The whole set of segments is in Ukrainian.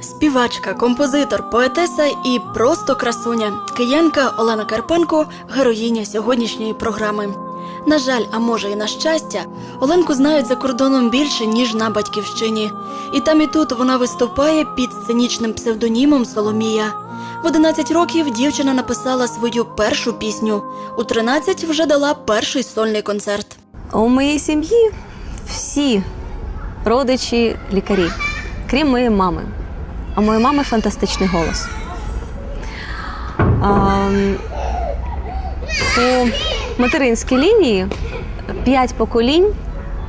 Співачка, композитор, поетеса і просто красуня. Киянка Олена Карпенко героїня сьогоднішньої програми. На жаль, а може і на щастя, Оленку знають за кордоном більше, ніж на батьківщині. І там і тут вона виступає під сценічним псевдонімом Соломія. В 11 років дівчина написала свою першу пісню. У 13 вже дала перший сольний концерт. У моїй сім'ї всі родичі лікарі, крім моєї мами. А моєї мами фантастичний голос. По материнській лінії п'ять поколінь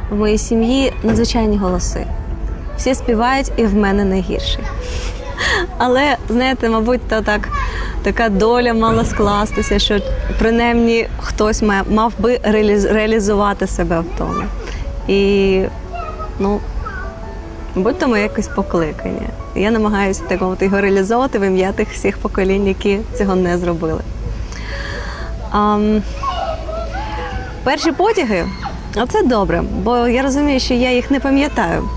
в моїй сім'ї надзвичайні голоси. Всі співають, і в мене найгірший. Але знаєте, мабуть, то так така доля мала скластися, що принаймні хтось має, мав би реаліз- реалізувати себе в тому. І ну, мабуть, то моє якесь покликання. Я намагаюся так мовити, його реалізовувати в ім'я тих всіх поколінь, які цього не зробили. Ам, перші потяги, оце добре, бо я розумію, що я їх не пам'ятаю.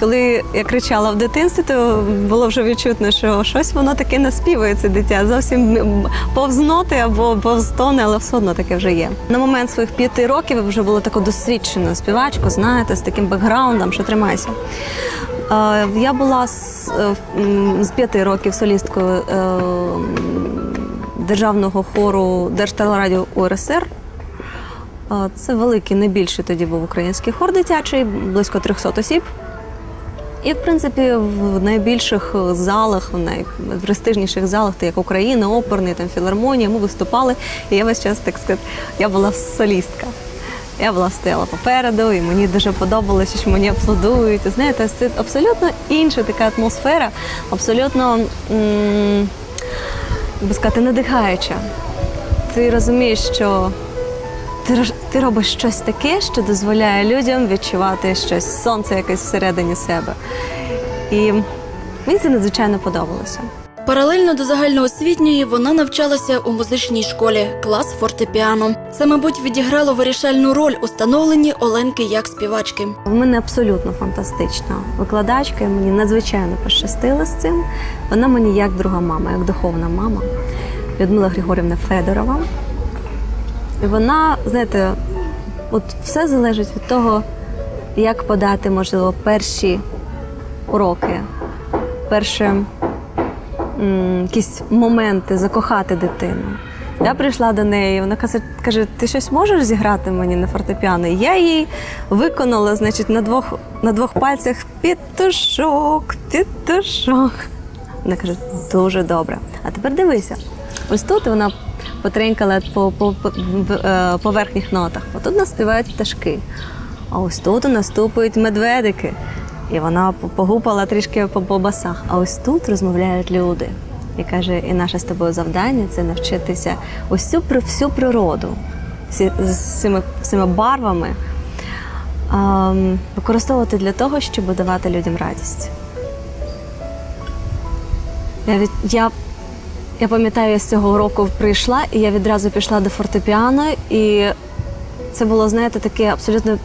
Коли я кричала в дитинстві, то було вже відчутно, що щось воно таке наспівується дитя. Зовсім м, повз ноти або повз тони, але все одно таке вже є. На момент своїх п'яти років вже було таку досвідчену співачку, знаєте, з таким бекграундом, що тримайся. Я була з, е, з п'яти років солісткою е, державного хору Держтелерадіо УРСР. Це великий, найбільший тоді був український хор дитячий, близько 300 осіб. І, в принципі, в найбільших залах, в найпрестижніших залах, як Україна, оперний, там філармонія, ми виступали. І я весь час, так сказати, я була солістка. Я була стояла попереду, і мені дуже подобалося, що мені аплодують. Знаєте, це абсолютно інша така атмосфера, абсолютно, як сказати, надихаюча. Ти розумієш, що ти, ти робиш щось таке, що дозволяє людям відчувати щось, сонце якесь всередині себе. І мені це надзвичайно подобалося. Паралельно до загальноосвітньої вона навчалася у музичній школі, клас фортепіано. Це, мабуть, відіграло вирішальну роль у становленні Оленки як співачки. В мене абсолютно фантастична викладачка, і мені надзвичайно пощастило з цим. Вона мені як друга мама, як духовна мама, Людмила Григорівна Федорова. І вона, знаєте, от все залежить від того, як подати, можливо, перші уроки, перші якісь моменти закохати дитину. Я прийшла до неї, вона каже, каже, ти щось можеш зіграти мені на фортепіано? Я їй виконала, значить, на двох, на двох пальцях пітушок, пітушок. Вона каже, дуже добре. А тепер дивися, ось тут вона потренькала по, по, по, е, по верхніх нотах. Отут нас співають пташки. А ось тут у нас тупають медведики. І вона погупала трішки по, по басах. А ось тут розмовляють люди. І каже, і наше з тобою завдання це навчитися ось цю при- всю природу з цими, цими барвами ем, використовувати для того, щоб давати людям радість. Я, від, я, я пам'ятаю, я з цього року прийшла, і я відразу пішла до фортепіано, і це було, знаєте, таке абсолютно.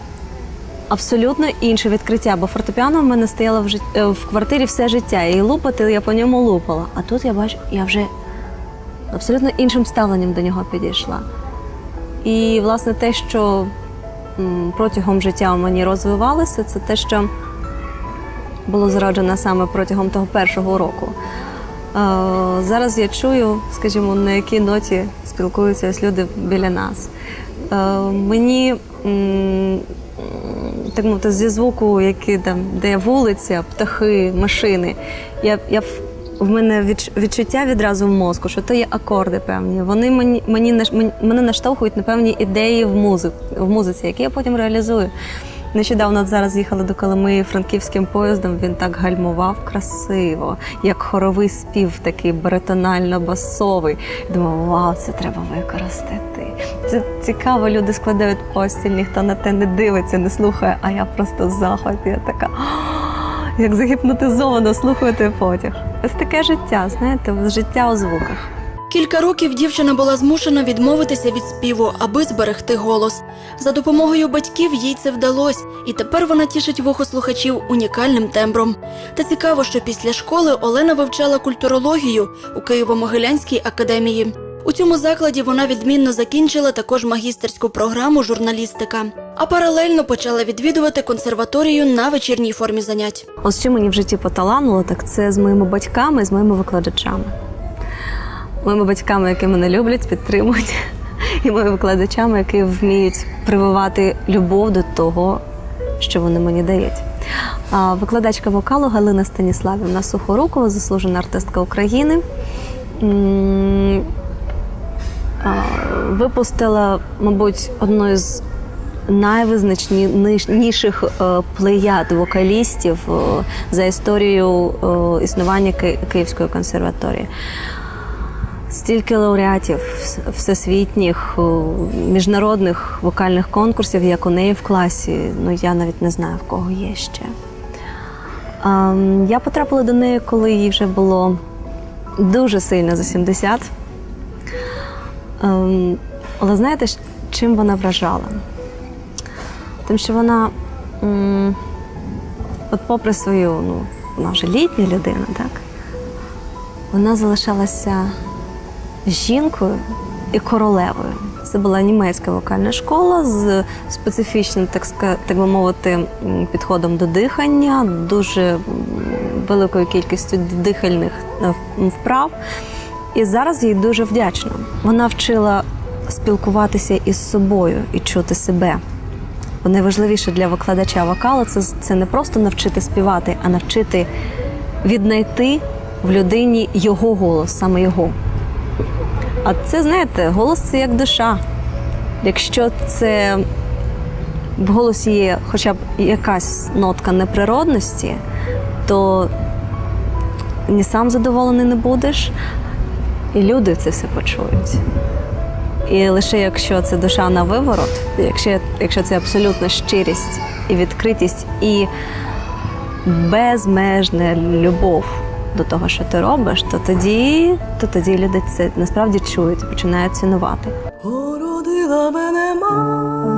Абсолютно інше відкриття, бо фортепіано в мене стояло в, жит... е, в квартирі все життя, і лупати я по ньому лупала. А тут я бачу, я вже абсолютно іншим ставленням до нього підійшла. І, власне, те, що протягом життя у мені розвивалося, це те, що було зароджено саме протягом того першого року. Е, зараз я чую, скажімо, на якій ноті спілкуються люди біля нас. Е, мені так мовити, зі звуку, які там, де вулиця, птахи, машини, я, я в- мене відчуття відразу в мозку, що то є акорди певні. Вони мені, мені, мене наштовхують на певні ідеї в, музик, в музиці, які я потім реалізую. Нещодавно зараз їхали до Коломиї франківським поїздом. Він так гальмував красиво, як хоровий спів, такий баритонально-басовий. Думаю, вау, це треба використати. Це цікаво, люди складають постіль, ніхто на те не дивиться, не слухає, а я просто захваті. Я така як загіпнотизовано слухаю потяг. Ось таке життя, знаєте, життя у звуках. Кілька років дівчина була змушена відмовитися від співу, аби зберегти голос. За допомогою батьків їй це вдалося, і тепер вона тішить вухо слухачів унікальним тембром. Та цікаво, що після школи Олена вивчала культурологію у Києво-Могилянській академії. У цьому закладі вона відмінно закінчила також магістерську програму журналістика, а паралельно почала відвідувати консерваторію на вечірній формі занять. Ось що мені в житті поталануло, так це з моїми батьками, з моїми викладачами. Моїми батьками, які мене люблять, підтримують, і моїми викладачами, які вміють прививати любов до того, що вони мені дають. Викладачка вокалу Галина Станіславівна Сухорукова, заслужена артистка України. Випустила, мабуть, одну з найвизначніших е, плеяд вокалістів е, за історією е, існування Київської консерваторії. Стільки лауреатів всесвітніх міжнародних вокальних конкурсів, як у неї в класі. Ну я навіть не знаю в кого є ще. Ем, Я потрапила до неї, коли їй вже було дуже сильно за 70. Ем, Але знаєте, чим вона вражала? Тим, що вона, от попри свою, ну, вона вже літня людина, так? Вона залишалася жінкою і королевою. Це була німецька вокальна школа з специфічним, так, так би мовити, підходом до дихання, дуже великою кількістю дихальних е, вправ. І зараз їй дуже вдячна. Вона вчила спілкуватися із собою і чути себе. Бо найважливіше для викладача вокалу це, це не просто навчити співати, а навчити віднайти в людині його голос, саме його. А це, знаєте, голос це як душа. Якщо це в голосі є хоча б якась нотка неприродності, то ні сам задоволений не будеш, і люди це все почують. І лише якщо це душа на виворот, якщо, якщо це абсолютна щирість і відкритість, і безмежна любов до того, що ти робиш, то тоді, то тоді люди це насправді чують і починають цінувати. Породила мене мати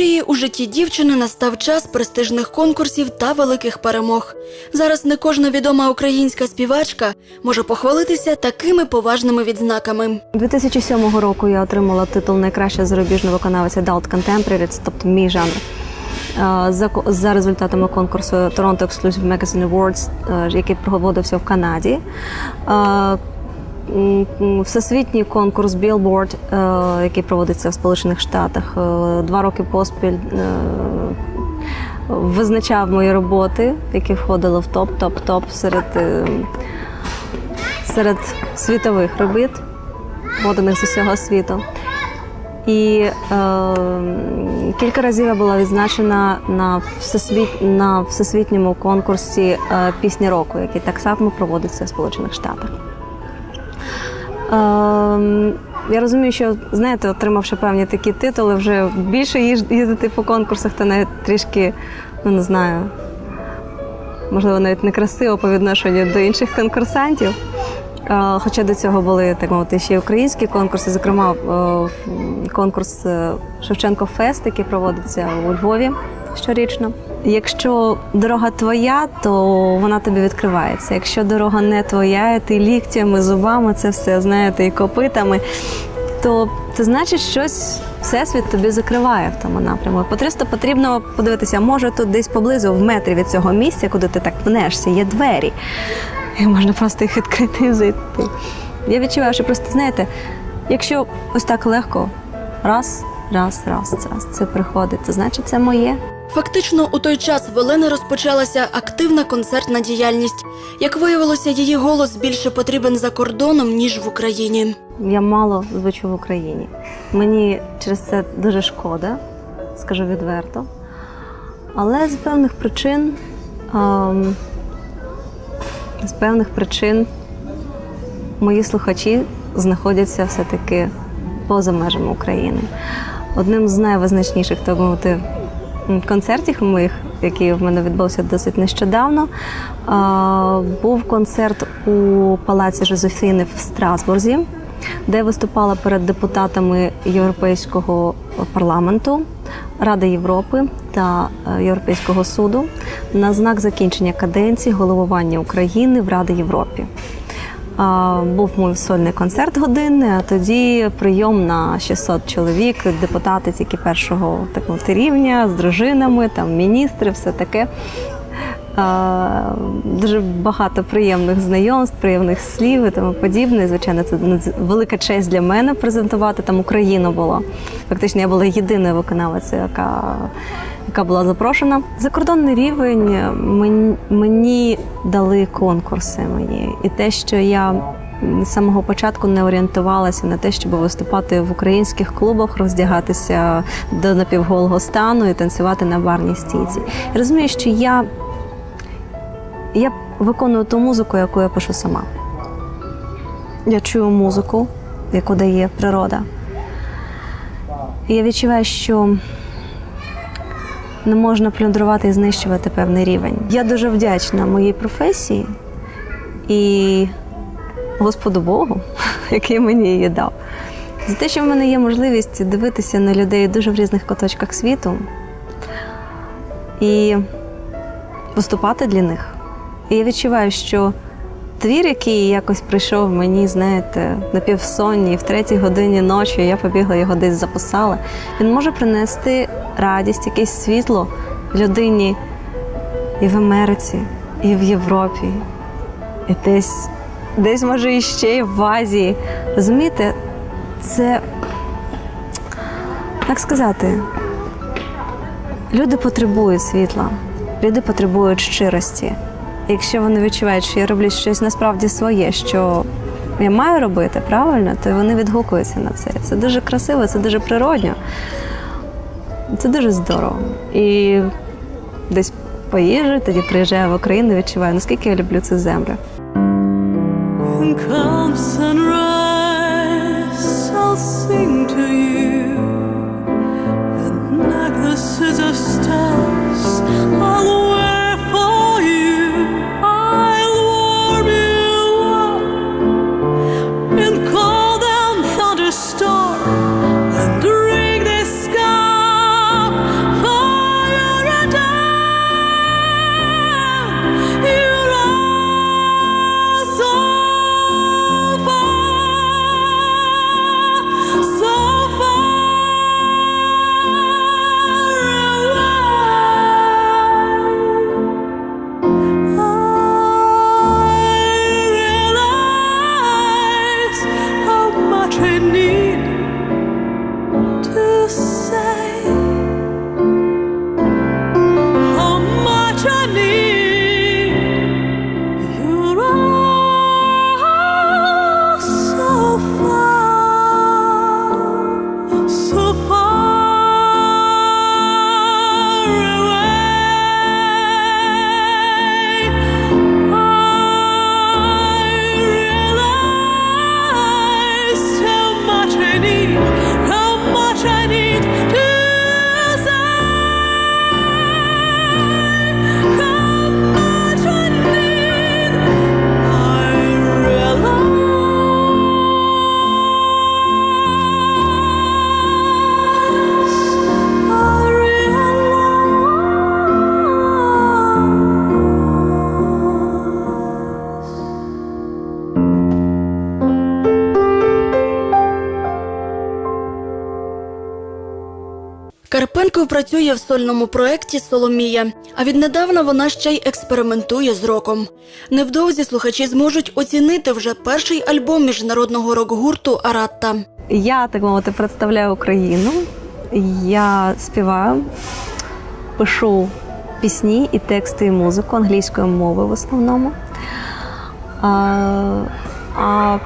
консерваторії у житті дівчини настав час престижних конкурсів та великих перемог. Зараз не кожна відома українська співачка може похвалитися такими поважними відзнаками. 2007 року я отримала титул найкраща зарубіжна виконавиця Adult Contemporary, тобто мій жанр. За, за результатами конкурсу Toronto Exclusive Magazine Awards, е, який проводився в Канаді. Всесвітній конкурс Billboard, е, який проводиться в Сполучених Штатах, е, два роки поспіль е, визначав мої роботи, які входили в топ-топ-топ серед, серед світових робіт, поданих з усього світу. І е, кілька разів я була відзначена на, всесвіт, на всесвітньому конкурсі е, пісні року, який так само проводиться в Сполучених Штатах. Е, я розумію, що знаєте, отримавши певні такі титули, вже більше їздити по конкурсах, то навіть трішки, ну не знаю, можливо, навіть некрасиво по відношенню до інших конкурсантів. Е, Хоча до цього були так мовити ще й українські конкурси, зокрема е, конкурс е, Шевченко Фест, який проводиться у Львові щорічно. Якщо дорога твоя, то вона тобі відкривається. Якщо дорога не твоя, і ти ліктями, зубами, це все знаєте, і копитами, то це значить, щось всесвіт тобі закриває в тому напрямку. Просто потрібно подивитися, може тут десь поблизу, в метрі від цього місця, куди ти так пнешся, є двері. І можна просто їх відкрити і зайти. Я відчуваю, що просто знаєте, якщо ось так легко, раз, раз, раз, раз, це приходить, то значить це моє. Фактично, у той час в Олени розпочалася активна концертна діяльність. Як виявилося, її голос більше потрібен за кордоном ніж в Україні. Я мало звучу в Україні. Мені через це дуже шкода, скажу відверто. Але з певних причин, ем, з певних причин мої слухачі знаходяться все-таки поза межами України. Одним з найвизначніших так мовити, концертів моїх, який в мене відбувся досить нещодавно, був концерт у палаці Жозефіни в Страсбурзі, де виступала перед депутатами Європейського парламенту, Ради Європи та е, Європейського суду на знак закінчення каденції головування України в Раді Європі. Був мій сольний концерт годинний, а тоді прийом на 600 чоловік, депутати тільки першого такого рівня з дружинами, там міністри, все таке. Дуже багато приємних знайомств, приємних слів і тому подібне. І, Звичайно, це велика честь для мене презентувати там Україну було. Фактично, я була єдиною виконавицею, яка, яка була запрошена. Закордонний рівень мені, мені дали конкурси мені. І те, що я з самого початку не орієнтувалася на те, щоб виступати в українських клубах, роздягатися до напівголого стану і танцювати на барній стійці. Я розумію, що я я виконую ту музику, яку я пишу сама. Я чую музику, яку дає природа. І я відчуваю, що не можна плюндрувати і знищувати певний рівень. Я дуже вдячна моїй професії і Господу Богу, який мені її дав. За те, що в мене є можливість дивитися на людей дуже в різних куточках світу і виступати для них. І я відчуваю, що твір, який якось прийшов мені, знаєте, на півсонні, в третій годині ночі, я побігла його десь записала, він може принести радість, якесь світло людині і в Америці, і в Європі, і десь, десь може іще і в Азії. Розумієте, це, як сказати, люди потребують світла, люди потребують щирості. Якщо вони відчувають, що я роблю щось насправді своє, що я маю робити правильно, то вони відгукуються на це. Це дуже красиво, це дуже природньо. Це дуже здорово. І десь поїжджу, тоді приїжджаю в Україну, відчуваю, наскільки я люблю цю землю. Карпенко працює в сольному проєкті Соломія, а віднедавна вона ще й експериментує з роком. Невдовзі слухачі зможуть оцінити вже перший альбом міжнародного рок-гурту Аратта. Я так мовити представляю Україну. Я співаю, пишу пісні і тексти, і музику англійською мовою в основному. А, а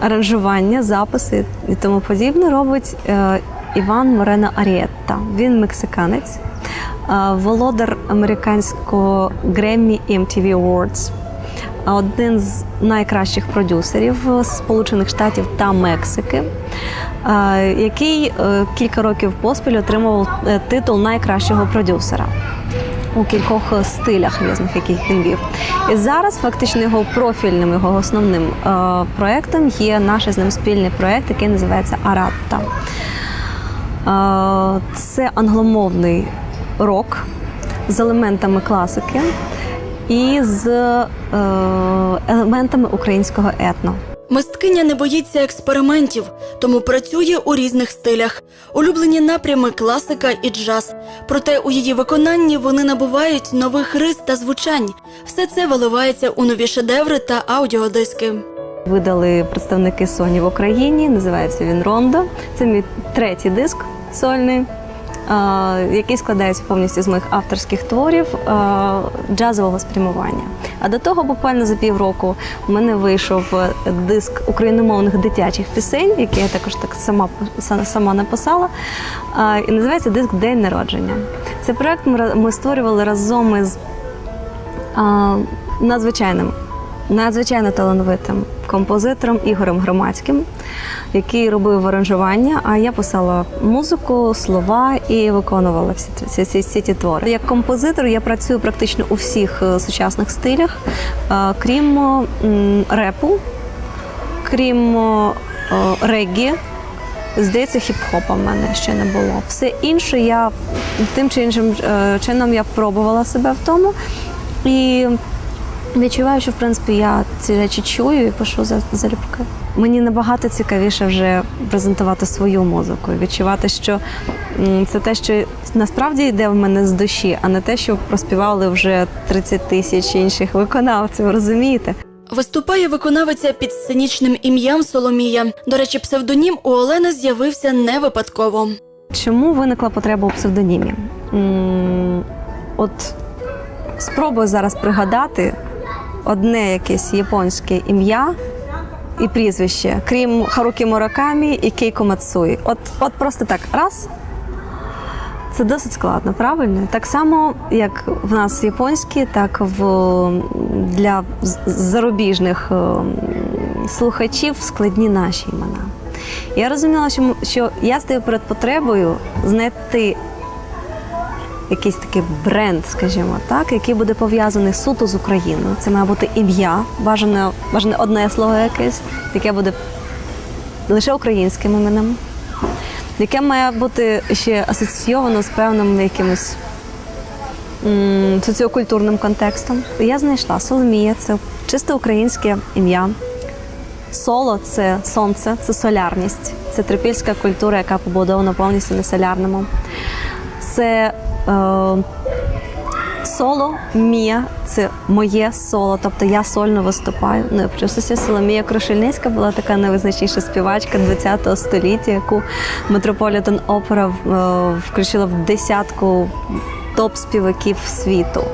аранжування, записи і тому подібне робить е, Іван Морено Арієтта. Він мексиканець, е, володар американського Grammy MTV Awards, один з найкращих продюсерів Сполучених Штатів та Мексики, е, який е, кілька років поспіль отримував титул найкращого продюсера. У кількох стилях різних, яких він вів. І зараз фактично його профільним, його основним е, проєктом є наш з ним спільний проєкт, який називається Аратта. Це англомовний рок з елементами класики і з е, елементами українського етно. Мисткиня не боїться експериментів, тому працює у різних стилях. Улюблені напрями класика і джаз. Проте у її виконанні вони набувають нових рис та звучань. Все це виливається у нові шедеври та аудіодиски. Видали представники Sony в Україні. Називається він Рондо. Це мій третій диск сольний, е, який складається повністю з моїх авторських творів е, джазового спрямування. А до того, буквально за півроку, у мене вийшов диск україномовних дитячих пісень, який я також так сама сама написала. Е, І називається диск День народження. Цей проект ми створювали разом із надзвичайним надзвичайно талановитим композитором Ігорем Громадським, який робив аранжування, а я писала музику, слова і виконувала всі ці, ці, ці ті твори. Як композитор я працюю практично у всіх е, сучасних стилях, е, крім репу, крім е, реггі. Здається, хіп-хопа в мене ще не було. Все інше я тим чи іншим чином я пробувала себе в тому. І Відчуваю, що в принципі я ці речі чую і пишу за залюбки. Мені набагато цікавіше вже презентувати свою музику, відчувати, що це те, що насправді йде в мене з душі, а не те, що проспівали вже 30 тисяч інших виконавців. Розумієте? Виступає виконавиця під сценічним ім'ям Соломія. До речі, псевдонім у Олени з'явився не випадково. Чому виникла потреба у псевдонімі? От спробую зараз пригадати одне якесь японське ім'я і прізвище, крім Харукі Муракамі і Кейко Мацуї. От, от просто так раз. Це досить складно, правильно? Так само, як в нас японські, так в для зарубіжних е, слухачів складні наші імена. Я розуміла, що я стою перед потребою знайти якийсь такий бренд, скажімо так, який буде пов'язаний суто з Україною. Це має бути ім'я, бажане, бажане одне слово якесь, яке буде лише українським іменем, яке має бути ще асоційовано з певним якимось соціокультурним контекстом. Я знайшла Соломія, це чисто українське ім'я. Соло це сонце, це солярність, це трипільська культура, яка побудована повністю на солярному. Це соло Мія це моє соло, тобто я сольно виступаю. Ну плюс Соломія Крушельницька була така найвизначніша співачка ХХ століття, яку Метрополітен Опера е, включила в десятку топ-співаків світу.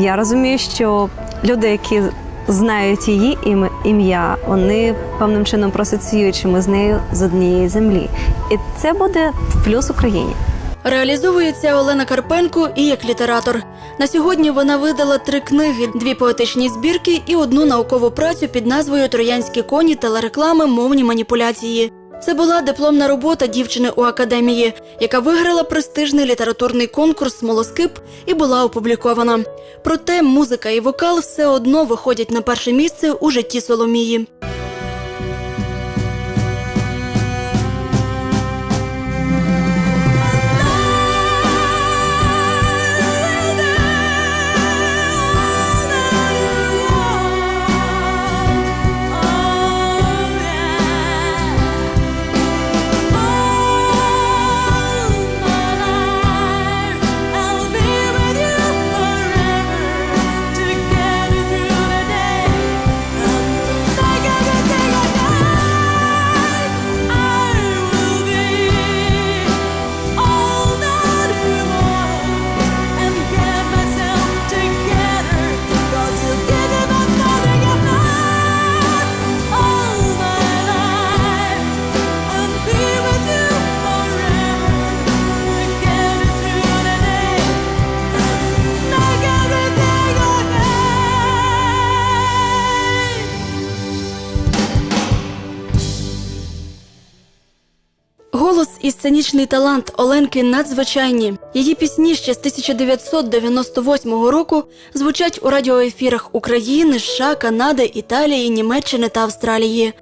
Я розумію, що люди, які знають її ім'я, вони певним чином просоціюють, що ми з нею з однієї землі, і це буде в плюс Україні. Реалізовується Олена Карпенко і як літератор. На сьогодні вона видала три книги, дві поетичні збірки і одну наукову працю під назвою Троянські коні телереклами мовні маніпуляції. Це була дипломна робота дівчини у академії, яка виграла престижний літературний конкурс Смолоскип і була опублікована. Проте музика і вокал все одно виходять на перше місце у житті Соломії. Сценічний талант Оленки надзвичайні. Її пісні ще з 1998 року звучать у радіоефірах України, США, Канади, Італії, Німеччини та Австралії.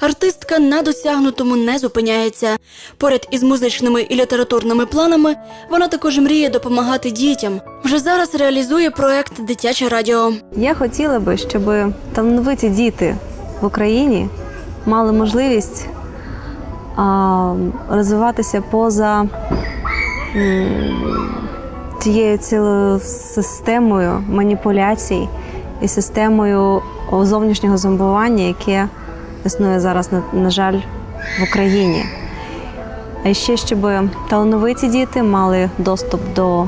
Артистка на досягнутому не зупиняється. Поряд із музичними і літературними планами вона також мріє допомагати дітям. Вже зараз реалізує проект Дитяче радіо. Я хотіла би, щоб талановиті діти в Україні мали можливість розвиватися поза тією цілою системою маніпуляцій і системою зовнішнього зомбування, яке існує зараз, на, жаль, в Україні. А ще щоб талановиті діти мали доступ до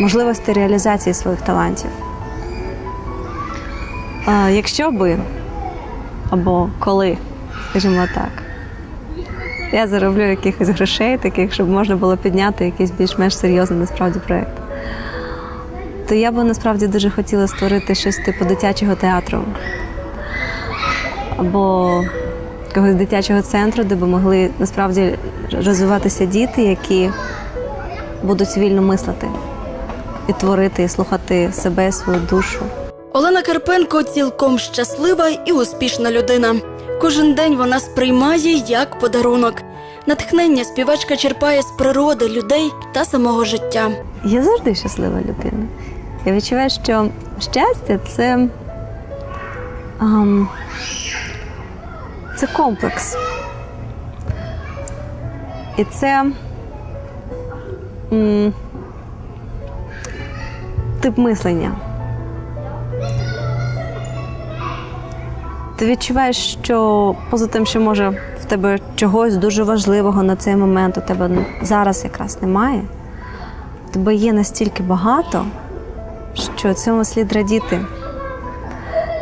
можливості реалізації своїх талантів. Якщо би, або коли, скажімо так, я зароблю якихось грошей, таких, щоб можна було підняти якийсь більш-менш серйозний насправді проєкт, то я би насправді дуже хотіла створити щось типу дитячого театру або якогось дитячого центру, де би могли насправді розвиватися діти, які будуть вільно мислити і творити, і слухати себе, свою душу. Олена Карпенко цілком щаслива і успішна людина. Кожен день вона сприймає як подарунок. Натхнення співачка черпає з природи, людей та самого життя. Я завжди щаслива людина. Я відчуваю, що щастя це, ам, це комплекс. І це м, тип мислення. Ти відчуваєш, що поза тим, що може в тебе чогось дуже важливого на цей момент у тебе зараз якраз немає тебе є настільки багато, що цьому слід радіти.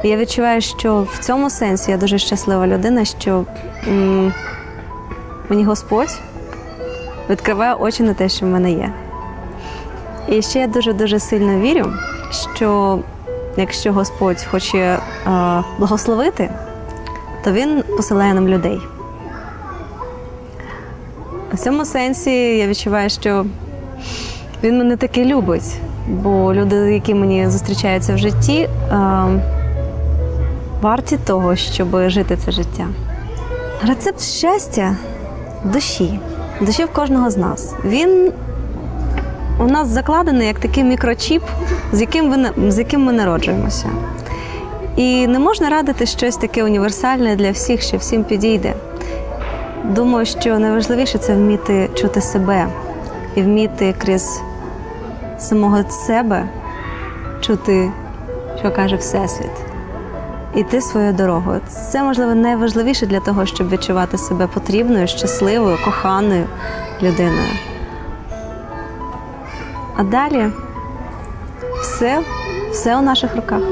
Я відчуваю, що в цьому сенсі я дуже щаслива людина, що м, мені Господь відкриває очі на те, що в мене є. І ще я дуже-дуже сильно вірю, що якщо Господь хоче е, благословити, то Він посилає нам людей. В цьому сенсі я відчуваю, що він мене таки любить, бо люди, які мені зустрічаються в житті, е, варті того, щоб жити це життя. Рецепт щастя душі, душі в кожного з нас. Він у нас закладений як такий мікрочіп, з яким, ви, з яким ми народжуємося. І не можна радити щось таке універсальне для всіх, що всім підійде. Думаю, що найважливіше це вміти чути себе і вміти крізь самого себе чути, що каже Всесвіт, іти своєю дорогою. Це, можливо, найважливіше для того, щоб відчувати себе потрібною, щасливою, коханою людиною. А далі все, все у наших руках.